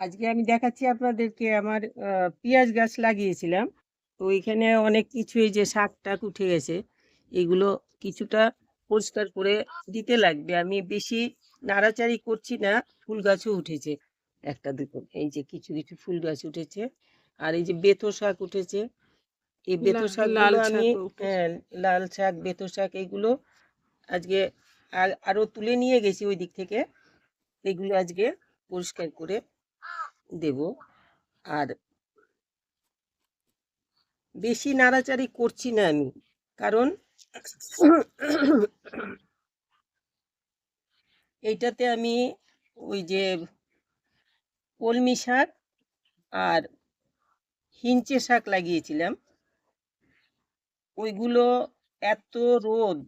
আজকে আমি দেখাচ্ছি আপনাদেরকে আমার পেঁয়াজ গাছ লাগিয়েছিলাম। তো এখানে অনেক কিছু এই যে শাক টাক উঠে গেছে এগুলো কিছুটা পরিষ্কার করে দিতে লাগবে। আমি বেশি নাড়াচাড়ি করছি না ফুল গাছও উঠেছে। একটা দুটো এই যে কিছু কিছু ফুল গাছ উঠেছে। আর এই যে বেতো শাক উঠেছে। এই বেতো শাক লাল আমি হ্যাঁ লাল শাক বেতো শাক এগুলো আজকে আর আরও তুলে নিয়ে গেছি ওই দিক থেকে। এগুলো আজকে পরিষ্কার করে দেব। আর বেশি নাড়াচাড়ি করছি না আমি, কারণ এইটাতে আমি ওই যে কলমি শাক আর হিঞ্চে শাক লাগিয়েছিলাম। ওইগুলো এত রোদ,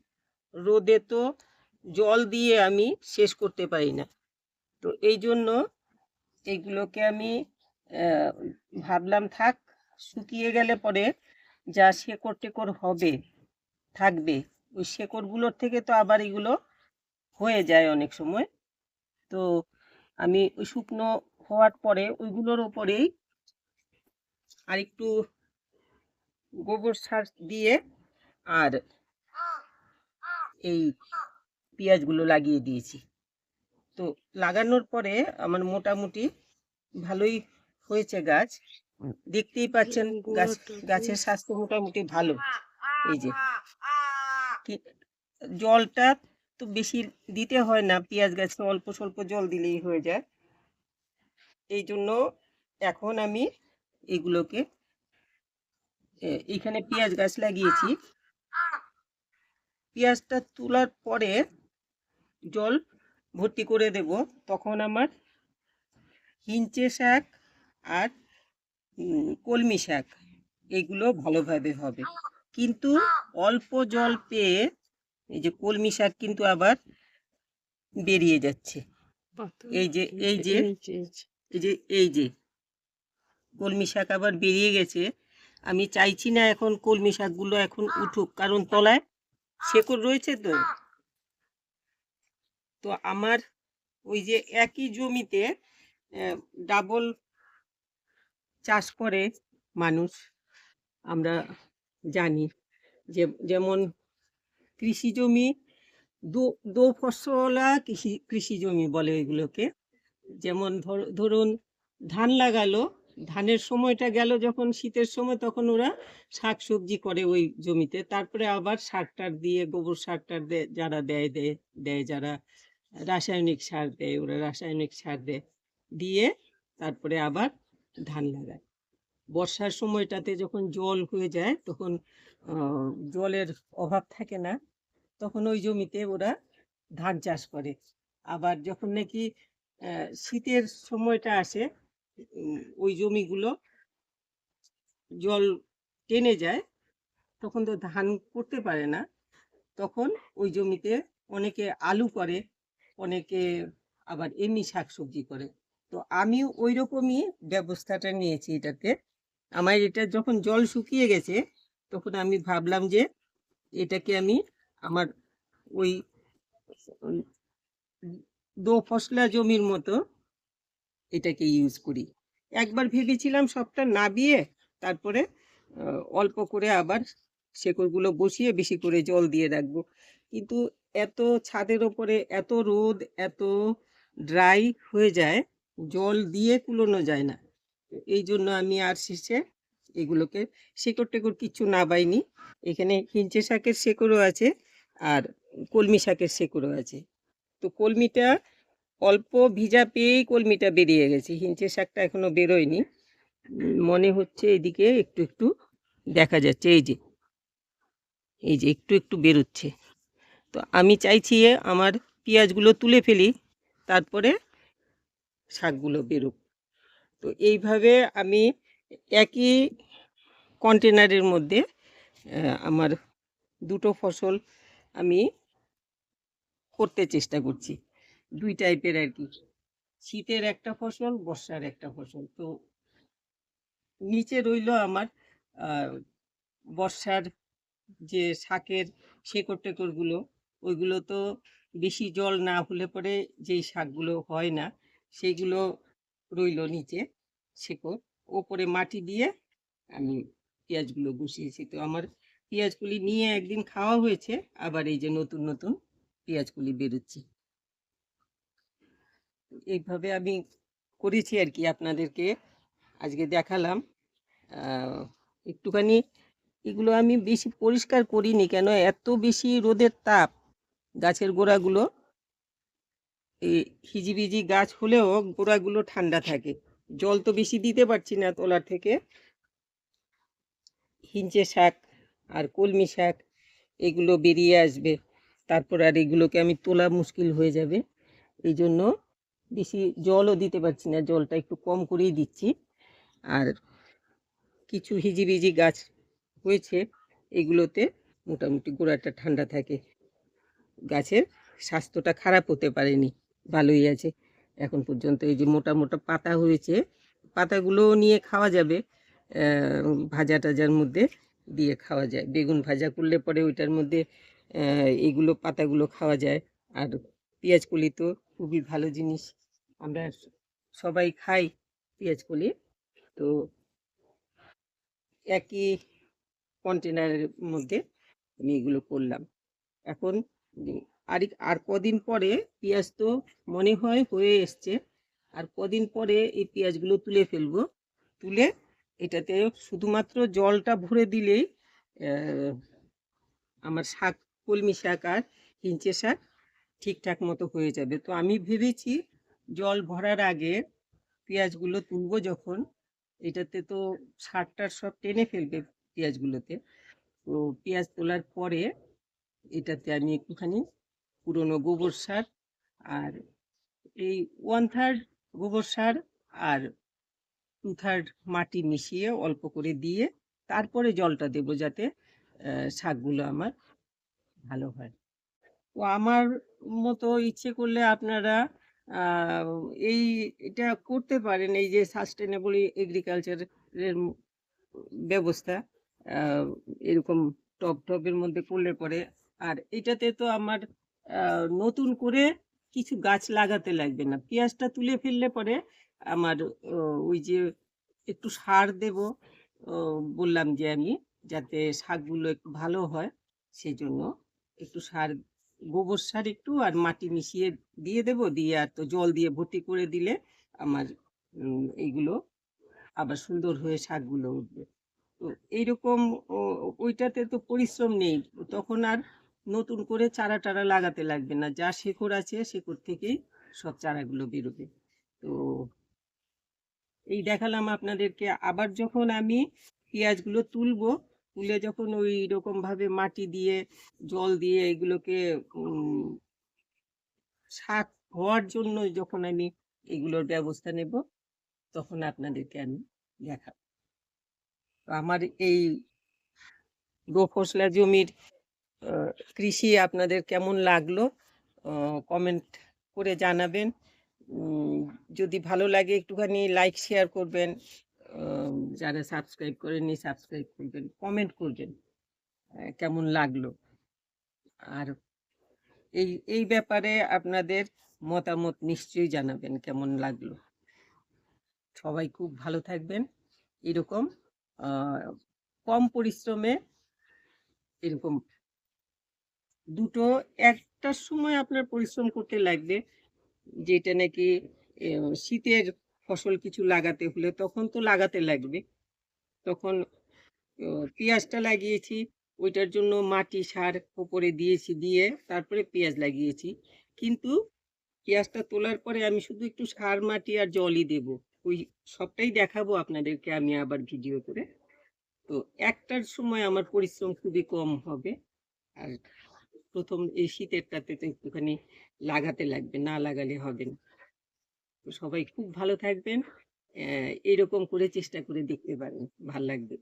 রোদে তো জল দিয়ে আমি শেষ করতে পারি না। তো এই জন্য এইগুলোকে আমি ভাবলাম থাক, শুকিয়ে গেলে পরে যা শেকড় টেকড় হবে, থাকবে, ওই শেকড়গুলোর থেকে তো আবার এগুলো হয়ে যায় অনেক সময়। তো আমি ওই শুকনো হওয়ার পরে ওইগুলোর ওপরেই আর একটু গোবর সার দিয়ে আর এই পেঁয়াজগুলো লাগিয়ে দিয়েছি। তো লাগানোর পরে আমার মোটামুটি ভালোই হয়েছে গাছ। দেখতেই পাচ্ছেন গাছ গাছের স্বাস্থ্য মোটামুটি ভালো। এই যে জলটা তো বেশি দিতে হয় না পেঁয়াজ গাছে অল্প স্বল্প জল দিলেই হয়ে যায়। এই জন্য এখন আমি এগুলোকে এখানে পেঁয়াজ গাছ লাগিয়েছি। পেঁয়াজটা তোলার পরে জল ভর্তি করে দেব। তখন আমার হিঞ্চে শাক আর কলমি শাক এগুলো ভালোভাবে হবে। কিন্তু অল্প জল পেয়ে এই যে কলমি শাক কিন্তু আবার বেরিয়ে যাচ্ছে। এই যে এই যে। এই যে, এই যে। কলমি শাক আবার বেরিয়ে গেছে। আমি চাইছি না এখন কলমি শাকগুলো এখন উঠুক কারণ তলায় শেকড় রয়েছে তো। তো আমার ওই যে একই জমিতে ডাবল চাষ করে মানুষ, আমরা জানি যে, যেমন কৃষি জমি, দো ফসলা কৃষি কৃষি জমি বলে এগুলোকে যেমন ধর- ধরুন ধান লাগালো, ধানের সময়টা গেল যখন শীতের সময়, তখন ওরা শাক সবজি করে ওই জমিতে। তারপরে আবার সার টার দিয়ে গোবর সার টার যারা দেয় দেয় দেয় যারা রাসায়নিক সার দেয়, ওরা রাসায়নিক সার দেয় দিয়ে তারপরে আবার ধান লাগায়। বর্ষার সময়টাতে যখন জল হয়ে যায়, তখন জলের অভাব থাকে না, তখন ওই জমিতে ওরা ধান চাষ করে। আবার যখন নাকি শীতের সময়টা আসে ওই জমিগুলো জল টেনে যায়, তখন তো ধান করতে পারে না, তখন ওই জমিতে অনেকে আলু করে অনেকে আবার এমনি শাকসবজি করে। তো আমিও ওই রকমই ব্যবস্থাটা নিয়েছি এটাতে আমার এটা যখন জল শুকিয়ে গেছে, তখন আমি ভাবলাম যে এটাকে আমি আমার ওই দো ফসলা জমির মতো এটাকে ইউজ করি। একবার ভেবেছিলাম সবটা নাবিয়ে তারপরে অল্প করে আবার শেকড়গুলো বসিয়ে বেশি করে জল দিয়ে রাখব। কিন্তু এত ছাদের ওপরে এত রোদ, এত ড্রাই হয়ে যায়, জল দিয়ে কুলোনো যায় না। এই জন্য আমি আর শেষে এগুলোকে শেকড় টেকড় কিচ্ছু না বাইনি। এখানে হিঞ্চে শাকের শেকড়ও আছে আর কলমি শাকের শেকড়ও আছে। তো কলমিটা অল্প ভিজা পেয়েই কলমিটা বেরিয়ে গেছে। হিঞ্চে শাকটা এখনও বেরোয়নি। মনে হচ্ছে এদিকে একটু একটু দেখা যাচ্ছে। এই যে এই যে একটু একটু বেরোচ্ছে। তো আমি চাইছি আমার পেঁয়াজগুলো তুলে ফেলি, তারপরে শাকগুলো বেরুক। তো এইভাবে আমি একই কন্টেনারের মধ্যে আমার দুটো ফসল আমি করতে চেষ্টা করছি। দুই টাইপের আর কি। শীতের একটা ফসল, বর্ষার একটা ফসল। তো নিচে রইল আমার বর্ষার যে শাকের শেকড় টেকড়গুলো ওইগুলো তো বেশি জল না হলে পরে যেই শাকগুলো হয় না, সেইগুলো রইল নিচে শেকড়। ওপরে মাটি দিয়ে আমি পেঁয়াজগুলো বসিয়েছি তো আমার পেঁয়াজগুলি নিয়ে একদিন খাওয়া হয়েছে, আবার এই যে নতুন নতুন পেঁয়াজগুলি বেরোচ্ছে। এইভাবে আমি করেছি আর কি আপনাদেরকে আজকে দেখালাম। একটুখানি এগুলো আমি বেশি পরিষ্কার করিনি কেন? এত বেশি রোদের তাপ। গাছের গোড়াগুলো, এই হিজিবিজি গাছ হলেও গোড়াগুলো ঠান্ডা থাকে। জল তো বেশি দিতে পারছি না তোলার থেকে। হিঞ্চে শাক আর কলমি শাক, এগুলো বেরিয়ে আসবে। তারপর আর এগুলোকে আমি তোলা মুশকিল হয়ে যাবে। এই জন্য বেশি জলও দিতে পারছি না, জলটা একটু কম করেই দিচ্ছি। আর কিছু হিজিবিজি গাছ হয়েছে, এগুলোতে মোটামুটি গোড়াটা ঠান্ডা থাকে। গাছের স্বাস্থ্যটা খারাপ হতে পারেনি। ভালোই আছে। এখন পর্যন্ত এই যে মোটা মোটা পাতা হয়েছে পাতাগুলো নিয়ে খাওয়া যাবে ভাজা টাজার মধ্যে দিয়ে খাওয়া যায়। বেগুন ভাজা করলে পরে ওইটার মধ্যে আহ, এইগুলো পাতাগুলো খাওয়া যায়। আর পেঁয়াজ কলি তো খুবই ভালো জিনিস। আমরা সবাই খাই পেঁয়াজ কলি। তো একই কন্টেনারের মধ্যে আমি এগুলো করলাম। এখন আর আর কদিন পরে পেঁয়াজ তো মনে হয় হয়ে এসছে। আর কদিন পরে এই পেঁয়াজগুলো তুলে ফেলব। তুলে এটাতে শুধুমাত্র জলটা ভরে দিলেই আমার শাক, কলমি শাক আর হিঞ্চে শাক ঠিকঠাক মতো হয়ে যাবে। তো আমি ভেবেছি জল ভরার আগে পেঁয়াজগুলো তুলবো যখন। এটাতে তো সারটার সব টেনে ফেলবে পেঁয়াজগুলোতে। তো পেঁয়াজ তোলার পরে এটাতে আমি একটুখানি পুরনো গোবর সার আর এই ওয়ান থার্ড গোবর সার আর টু থার্ড মাটি মিশিয়ে অল্প করে দিয়ে তারপরে জলটা দেবো যাতে শাকগুলো আমার ভালো হয়। তো আমার মতো ইচ্ছে করলে আপনারা এই এটা করতে পারেন, এই যে সাস্টেনেবল এগ্রিকালচারের ব্যবস্থা এরকম টব টবের মধ্যে করলে পরে আর এটাতে তো আমার নতুন করে কিছু গাছ লাগাতে লাগবে না। পেঁয়াজটা তুলে ফেললে পরে আমার ওই যে একটু সার দেব বললাম যে আমি যাতে শাকগুলো একটু ভালো হয় সেই জন্য একটু সার, গোবর সার একটু আর মাটি মিশিয়ে দিয়ে দেব, দিয়ে আর তো জল দিয়ে ভর্তি করে দিলে আমার এইগুলো আবার সুন্দর হয়ে শাকগুলো উঠবে। তো এইরকম ওইটাতে তো পরিশ্রম নেই। তখন আর নতুন করে চারা টারা লাগাতে লাগবে না। যা শেকড় আছে, শেকড় থেকেই সব চারাগুলো বেরোবে। তো এই দেখালাম আপনাদেরকে। আবার যখন আমি পেঁয়াজগুলো তুলবো, তুলে যখন ওই রকম ভাবে মাটি দিয়ে, জল দিয়ে এগুলোকে শাক হওয়ার জন্য যখন আমি এগুলোর ব্যবস্থা নেব, তখন আপনাদেরকে আমি দেখাব। আমার এই দো ফসলা জমির কৃষি আপনাদের কেমন লাগল? কমেন্ট করে জানাবেন। যদি ভালো লাগে একটুখানি লাইক শেয়ার করবেন। যারা সাবস্ক্রাইব করেননি সাবস্ক্রাইব করবেন কমেন্ট করবেন কেমন লাগল? আর এই এই ব্যাপারে আপনাদের মতামত নিশ্চয়ই জানাবেন, কেমন লাগল? সবাই খুব ভালো থাকবেন। এরকম কম পরিশ্রমে এরকম দুটো একটার সময় আপনার পরিশ্রম করতে লাগবে, যেটা নাকি শীতের ফসল কিছু লাগাতে হলে তখন তো লাগাতে লাগবে। তখন পেঁয়াজটা লাগিয়েছি, ওইটার জন্য মাটি সার উপরে দিয়েছি, দিয়ে তারপরে পেঁয়াজ লাগিয়েছি। কিন্তু পেঁয়াজটা তোলার পরে আমি শুধু একটু সার, মাটি আর জলই দেব। ওই সবটাই দেখাবো আপনাদেরকে আমি আবার ভিডিও করে। তো একটার সময় আমার পরিশ্রম খুবই কম হবে। আর প্রথম এই শীতেরটাতে তো একটুখানি লাগাতে লাগবে, না লাগালে হবে না। তো সবাই খুব ভালো থাকবেন। এরকম করে চেষ্টা করে দেখতে পারেন, ভালো লাগবে।